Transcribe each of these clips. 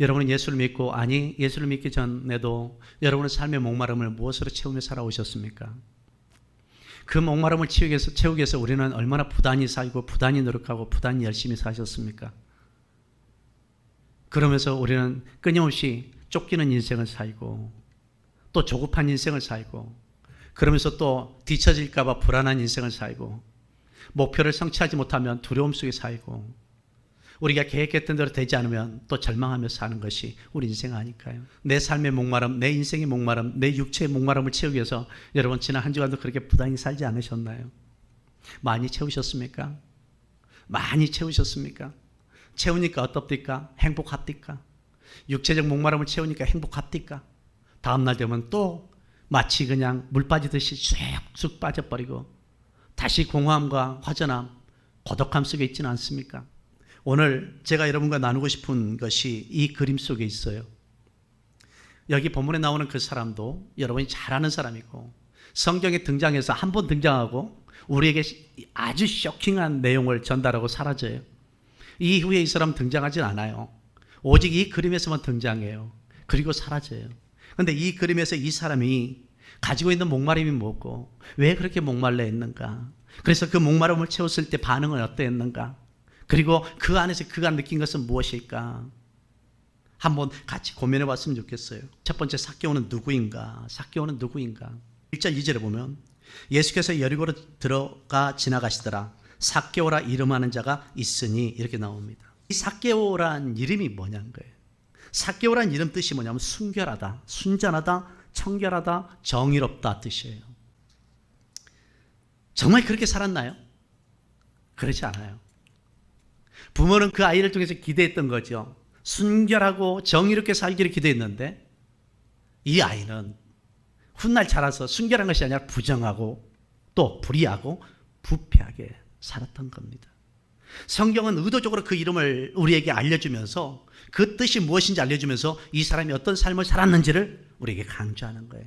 여러분은 예수를 믿고 아니 예수를 믿기 전에도 여러분의 삶의 목마름을 무엇으로 채우며 살아오셨습니까? 그 목마름을 채우기 위해서, 채우기 위해서 우리는 얼마나 부단히 살고 부단히 노력하고 부단히 열심히 사셨습니까? 그러면서 우리는 끊임없이 쫓기는 인생을 살고 또 조급한 인생을 살고 그러면서 또 뒤처질까봐 불안한 인생을 살고 목표를 성취하지 못하면 두려움 속에 살고 우리가 계획했던 대로 되지 않으면 또 절망하며 사는 것이 우리 인생 아닐까요? 내 삶의 목마름, 내 인생의 목마름, 내 육체의 목마름을 채우기 위해서 여러분 지난 한 주간도 그렇게 부단히 살지 않으셨나요? 많이 채우셨습니까? 많이 채우셨습니까? 채우니까 어떻습니까? 행복합니까? 육체적 목마름을 채우니까 행복합니까? 다음날 되면 또 마치 그냥 물 빠지듯이 쑥쑥 빠져버리고 다시 공허함과 화전함, 고독함 속에 있지는 않습니까? 오늘 제가 여러분과 나누고 싶은 것이 이 그림 속에 있어요. 여기 본문에 나오는 그 사람도 여러분이 잘 아는 사람이고 성경에 등장해서 한 번 등장하고 우리에게 아주 쇼킹한 내용을 전달하고 사라져요. 이후에 이 사람 등장하진 않아요. 오직 이 그림에서만 등장해요. 그리고 사라져요. 근데 이 그림에서 이 사람이 가지고 있는 목마름이 뭐고 왜 그렇게 목말라 했는가? 그래서 그 목마름을 채웠을 때 반응은 어떠했는가? 그리고 그 안에서 그가 느낀 것은 무엇일까? 한번 같이 고민해 봤으면 좋겠어요. 첫 번째 사개오는 누구인가? 사개오는 누구인가? 1절 2절에 보면 예수께서 여리고로 들어가 지나가시더라. 사개오라 이름하는 자가 있으니 이렇게 나옵니다. 이 사개오란 이름이 뭐냐는 거예요. 사개오란 이름 뜻이 뭐냐면 순결하다, 순전하다, 청결하다, 정의롭다 뜻이에요. 정말 그렇게 살았나요? 그렇지 않아요. 부모는 그 아이를 통해서 기대했던 거죠. 순결하고 정의롭게 살기를 기대했는데 이 아이는 훗날 자라서 순결한 것이 아니라 부정하고 또 불의하고 부패하게 살았던 겁니다. 성경은 의도적으로 그 이름을 우리에게 알려주면서 그 뜻이 무엇인지 알려주면서 이 사람이 어떤 삶을 살았는지를 우리에게 강조하는 거예요.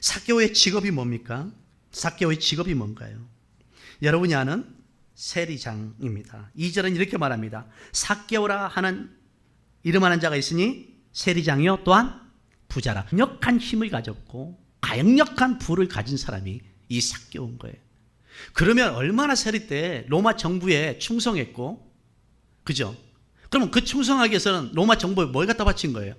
사개오의 직업이 뭡니까? 사개오의 직업이 뭔가요? 여러분이 아는 세리장입니다. 2절은 이렇게 말합니다. 사개오라 하는 이름하는 자가 있으니 세리장이요 또한 부자라. 강력한 힘을 가졌고 강력한 부를 가진 사람이 이 사개오인 거예요. 그러면 얼마나 세리 때 로마 정부에 충성했고 그죠? 그러면 그 충성하기 위해서는 로마 정부에 뭘 갖다 바친 거예요?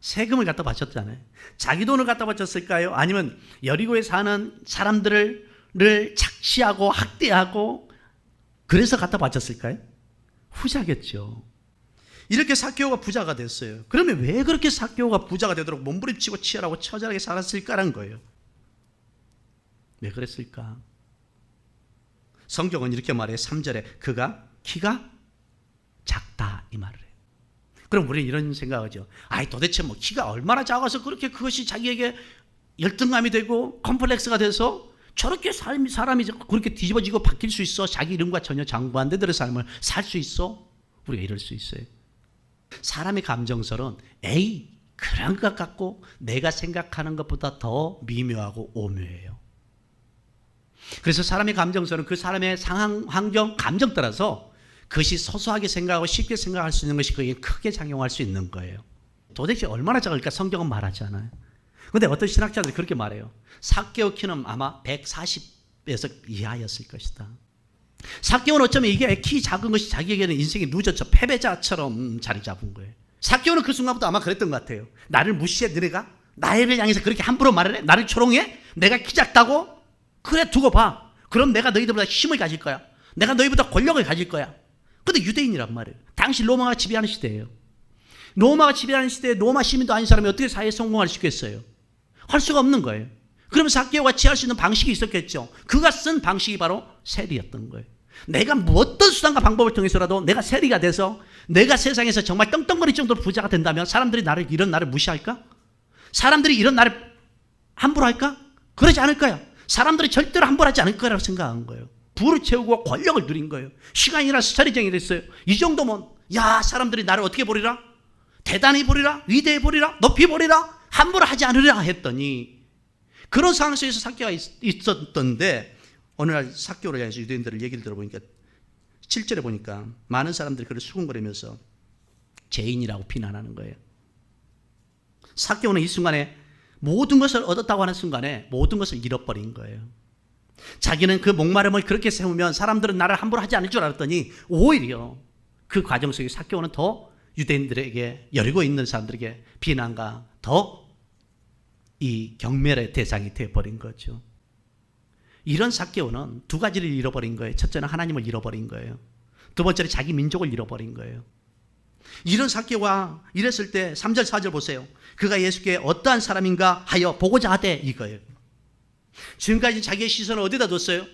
세금을 갖다 바쳤잖아요. 자기 돈을 갖다 바쳤을까요? 아니면 여리고에 사는 사람들을 착취하고 학대하고 그래서 갖다 바쳤을까요? 후자겠죠. 이렇게 사케오가 부자가 됐어요. 그러면 왜 그렇게 사케오가 부자가 되도록 몸부림치고 치열하고 처절하게 살았을까라는 거예요. 왜 그랬을까? 성경은 이렇게 말해요. 3절에 그가 키가 작다 이 말을 해요. 그럼 우리는 이런 생각하죠. 아이 도대체 뭐 키가 얼마나 작아서 그렇게 그것이 자기에게 열등감이 되고 컴플렉스가 돼서 저렇게 사람이, 사람이 그렇게 뒤집어지고 바뀔 수 있어? 자기 이름과 전혀 장부한대들의 삶을 살 수 있어? 우리가 이럴 수 있어요. 사람의 감정설은 에이 그런 것 같고 내가 생각하는 것보다 더 미묘하고 오묘해요. 그래서 사람의 감정설은 그 사람의 상황, 환경, 감정 따라서 그것이 소소하게 생각하고 쉽게 생각할 수 있는 것이 그게 크게 작용할 수 있는 거예요. 도대체 얼마나 작을까 성경은 말하지 않아요. 근데 어떤 신학자들이 그렇게 말해요. 사개오 키는 아마 140에서 이하였을 것이다. 사개오는 어쩌면 이게 키 작은 것이 자기에게는 인생의 누저처 패배자처럼 자리 잡은 거예요. 사개오는 그 순간부터 아마 그랬던 것 같아요. 나를 무시해 너네가 나를 향해서 그렇게 함부로 말을 해? 나를 조롱해? 내가 키 작다고? 그래 두고 봐. 그럼 내가 너희들보다 힘을 가질 거야. 내가 너희보다 권력을 가질 거야. 근데 유대인이란 말이에요. 당시 로마가 지배하는 시대예요. 로마가 지배하는 시대에 로마 시민도 아닌 사람이 어떻게 사회에 성공할 수 있겠어요? 할 수가 없는 거예요. 그러면 사개오가 취할 수 있는 방식이 있었겠죠. 그가 쓴 방식이 바로 세리였던 거예요. 내가 뭐 어떤 수단과 방법을 통해서라도 내가 세리가 돼서 내가 세상에서 정말 떵떵거릴 정도로 부자가 된다면 사람들이 나를 이런 나를 무시할까? 사람들이 이런 나를 함부로 할까? 그러지 않을 거야. 사람들이 절대로 함부로 하지 않을 거라고 생각한 거예요. 부를 채우고 권력을 누린 거예요. 시간이나 스타리쟁이 됐어요. 이 정도면 야 사람들이 나를 어떻게 보리라? 대단히 보리라? 위대해 보리라? 높이 보리라? 함부로 하지 않으리라 했더니 그런 상황 속에서 사교가 있었던데 어느 날 사교를 향해서 유대인들을 얘기를 들어보니까 7절에 보니까 많은 사람들이 그를 수군거리면서 죄인이라고 비난하는 거예요. 사개오는 이 순간에 모든 것을 얻었다고 하는 순간에 모든 것을 잃어버린 거예요. 자기는 그 목마름을 그렇게 세우면 사람들은 나를 함부로 하지 않을 줄 알았더니 오히려 그 과정 속에 사개오는 더 유대인들에게 여리고 있는 사람들에게 비난과 더 이 경멸의 대상이 되어버린 거죠. 이런 사개오는 두 가지를 잃어버린 거예요. 첫째는 하나님을 잃어버린 거예요. 두 번째는 자기 민족을 잃어버린 거예요. 이런 사개와 이랬을 때 3절 4절 보세요. 그가 예수께 어떠한 사람인가 하여 보고자 하되 이거예요. 지금까지 자기의 시선을 어디다 뒀어요?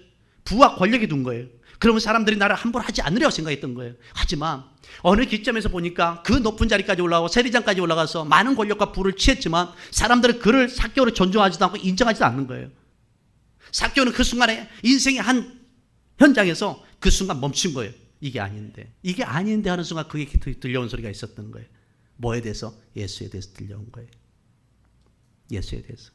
부와 권력에 둔 거예요. 그러면 사람들이 나를 함부로 하지 않으려고 생각했던 거예요. 하지만 어느 기점에서 보니까 그 높은 자리까지 올라가고 세리장까지 올라가서 많은 권력과 부를 취했지만 사람들은 그를 사교로 존중하지도 않고 인정하지도 않는 거예요. 사교는 그 순간에 인생의 한 현장에서 그 순간 멈춘 거예요. 이게 아닌데. 이게 아닌데 하는 순간 그게 들려온 소리가 있었던 거예요. 뭐에 대해서? 예수에 대해서 들려온 거예요. 예수에 대해서.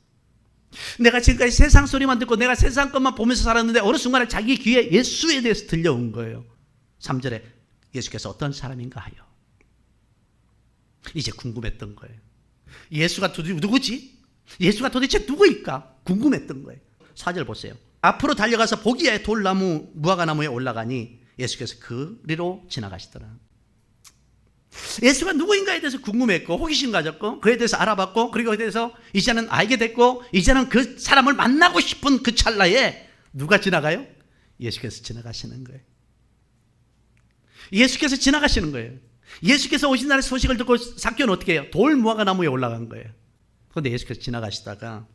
내가 지금까지 세상 소리만 듣고 내가 세상 것만 보면서 살았는데 어느 순간에 자기 귀에 예수에 대해서 들려온 거예요. 3절에 예수께서 어떤 사람인가 하여. 이제 궁금했던 거예요. 예수가 도대체 누구지? 예수가 도대체 누구일까? 궁금했던 거예요. 4절 보세요. 앞으로 달려가서 보기에 돌나무 무화과나무에 올라가니 예수께서 그리로 지나가시더라. 예수가 누구인가에 대해서 궁금했고 호기심 가졌고 그에 대해서 알아봤고 그리고 그에 대해서 이제는 알게 됐고 이제는 그 사람을 만나고 싶은 그 찰나에 누가 지나가요? 예수께서 지나가시는 거예요. 예수께서 지나가시는 거예요. 예수께서 오신 날의 소식을 듣고 사교는 어떻게 해요? 돌 무화과 나무에 올라간 거예요. 그런데 예수께서 지나가시다가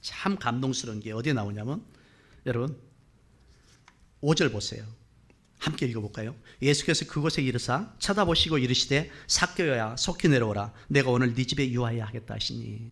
참 감동스러운 게 어디에 나오냐면 여러분 5절 보세요. 함께 읽어볼까요? 예수께서 그곳에 이르사 쳐다보시고 이르시되 삭교야 속히 내려오라. 내가 오늘 네 집에 유하여 하겠다 하시니.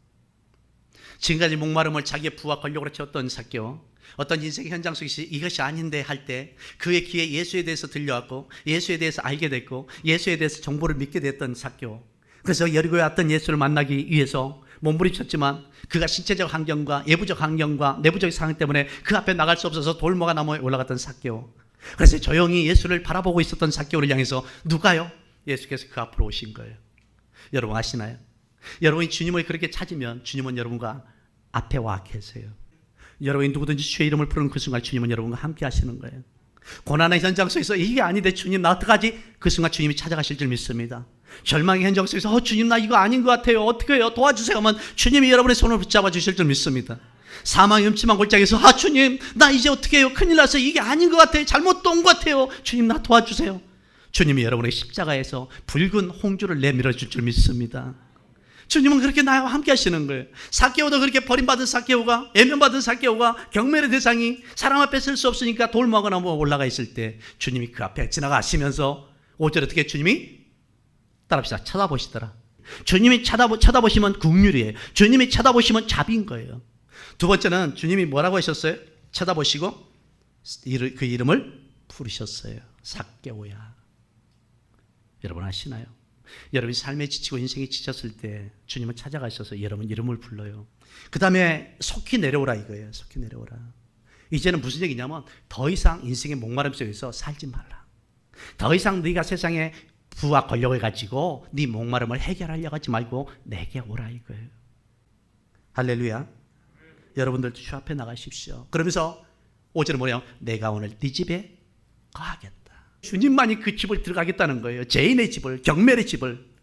지금까지 목마름을 자기의 부와 권력으로 채웠던 삭교 어떤 인생의 현장 속에서 이것이 아닌데 할 때 그의 귀에 예수에 대해서 들려왔고 예수에 대해서 알게 됐고 예수에 대해서 정보를 믿게 됐던 삭교. 그래서 여리고에 왔던 예수를 만나기 위해서 몸부림쳤지만 그가 신체적 환경과 예부적 환경과 내부적 상황 때문에 그 앞에 나갈 수 없어서 돌모가 나무에 올라갔던 삭교 그래서 조용히 예수를 바라보고 있었던 삭개오를 향해서 누가요? 예수께서 그 앞으로 오신 거예요. 여러분 아시나요? 여러분이 주님을 그렇게 찾으면 주님은 여러분과 앞에 와 계세요. 여러분이 누구든지 주의 이름을 부르는 그 순간 주님은 여러분과 함께 하시는 거예요. 고난의 현장 속에서 이게 아닌데 주님 나 어떡하지? 그 순간 주님이 찾아가실 줄 믿습니다. 절망의 현장 속에서 어 주님 나 이거 아닌 것 같아요. 어떻게 해요? 도와주세요 하면 주님이 여러분의 손을 붙잡아 주실 줄 믿습니다. 사망의 음침한 골짜기에서 아 주님 나 이제 어떻게 해요? 큰일 났어요. 이게 아닌 것 같아요. 잘못 온것 같아요. 주님 나 도와주세요. 주님이 여러분의 십자가에서 붉은 홍주를 내밀어 줄 줄 믿습니다. 주님은 그렇게 나와 함께 하시는 거예요. 사케오도 그렇게 버림받은 사케오가 애면받은 사케오가 경멸의 대상이 사람 앞에 설 수 없으니까 돌먹거나 뭐 올라가 있을 때 주님이 그 앞에 지나가시면서 5절 어떻게 주님이 따라합시다. 쳐다보시더라. 주님이 쳐다보, 쳐다보시면 국률이에요. 주님이 쳐다보시면 잡인 거예요 두 번째는 주님이 뭐라고 하셨어요? 쳐다보시고 그 이름을 부르셨어요. 삭개오야. 여러분 아시나요? 여러분이 삶에 지치고 인생이 지쳤을 때 주님은 찾아가셔서 여러분 이름을 불러요. 그 다음에 속히 내려오라 이거예요. 속히 내려오라. 이제는 무슨 얘기냐면 더 이상 인생의 목마름 속에서 살지 말라. 더 이상 네가 세상에 부와 권력을 가지고 네 목마름을 해결하려고 하지 말고 내게 오라 이거예요. 할렐루야. 여러분들도 주 앞에 나가십시오. 그러면서 오절은 뭐냐? 내가 오늘 네 집에 가겠다. 주님만이 그 집을 들어가겠다는 거예요. 죄인의 집을, 경멸의 집을.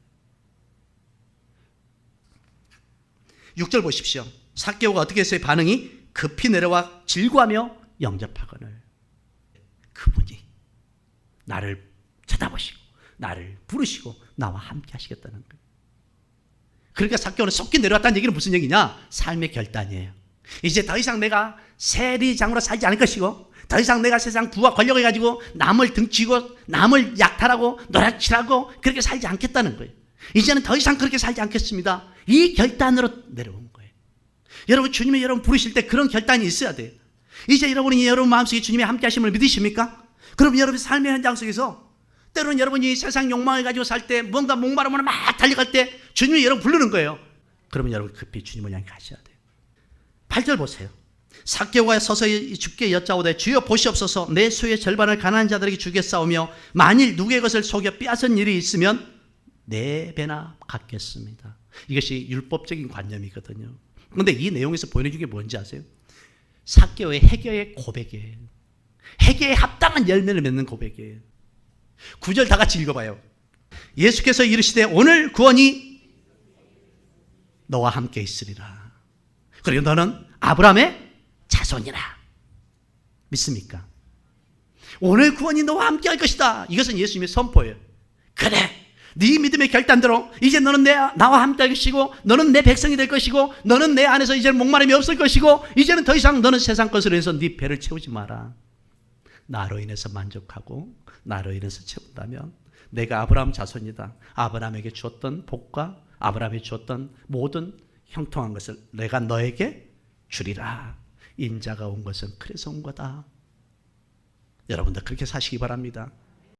6절 보십시오. 사개오가 어떻게 했어요? 반응이 급히 내려와 질구하며 영접하거늘. 그분이 나를 쳐다보시고 나를 부르시고 나와 함께 하시겠다는 거예요. 그러니까 사개오는 속히 내려왔다는 얘기는 무슨 얘기냐? 삶의 결단이에요. 이제 더 이상 내가 세리장으로 살지 않을 것이고 더 이상 내가 세상 부와 권력을 가지고 남을 등치고 남을 약탈하고 노략질하고 그렇게 살지 않겠다는 거예요. 이제는 더 이상 그렇게 살지 않겠습니다. 이 결단으로 내려온 거예요. 여러분 주님이 여러분 부르실 때 그런 결단이 있어야 돼요. 이제 여러분이 여러분 마음속에 주님이 함께 하심을 믿으십니까? 그럼 여러분 삶의 현장 속에서 때로는 여러분이 세상 욕망을 가지고 살때 뭔가 목마름으로 막 달려갈 때 주님이 여러분 부르는 거예요. 그러면 여러분 급히 주님을 향해 가셔야 돼요. 8절 보세요. 사개오가 서서 주께 여짜오되 주여 보시옵소서 내 수의 절반을 가난한 자들에게 주겠사오며 만일 누구의 것을 속여 빼앗은 일이 있으면 네 배나 갚겠습니다. 이것이 율법적인 관념이거든요. 그런데 이 내용에서 보여주는 게 뭔지 아세요? 사개오의 해결의 고백이에요. 해결에 합당한 열매를 맺는 고백이에요. 구절 다 같이 읽어봐요. 예수께서 이르시되 오늘 구원이 너와 함께 있으리라. 그리고 너는 아브라함의 자손이라. 믿습니까? 오늘 구원이 너와 함께 할 것이다. 이것은 예수님의 선포예요. 그래. 네 믿음의 결단대로 이제 너는 내 나와 함께 할 것이고 너는 내 백성이 될 것이고 너는 내 안에서 이제는 목마름이 없을 것이고 이제는 더 이상 너는 세상 것으로 해서 네 배를 채우지 마라. 나로 인해서 만족하고 나로 인해서 채운다면 내가 아브라함 자손이다. 아브라함에게 주었던 복과 아브라함이 주었던 모든 형통한 것을 내가 너에게 주리라. 인자가 온 것은 그래서 온 거다. 여러분들 그렇게 사시기 바랍니다.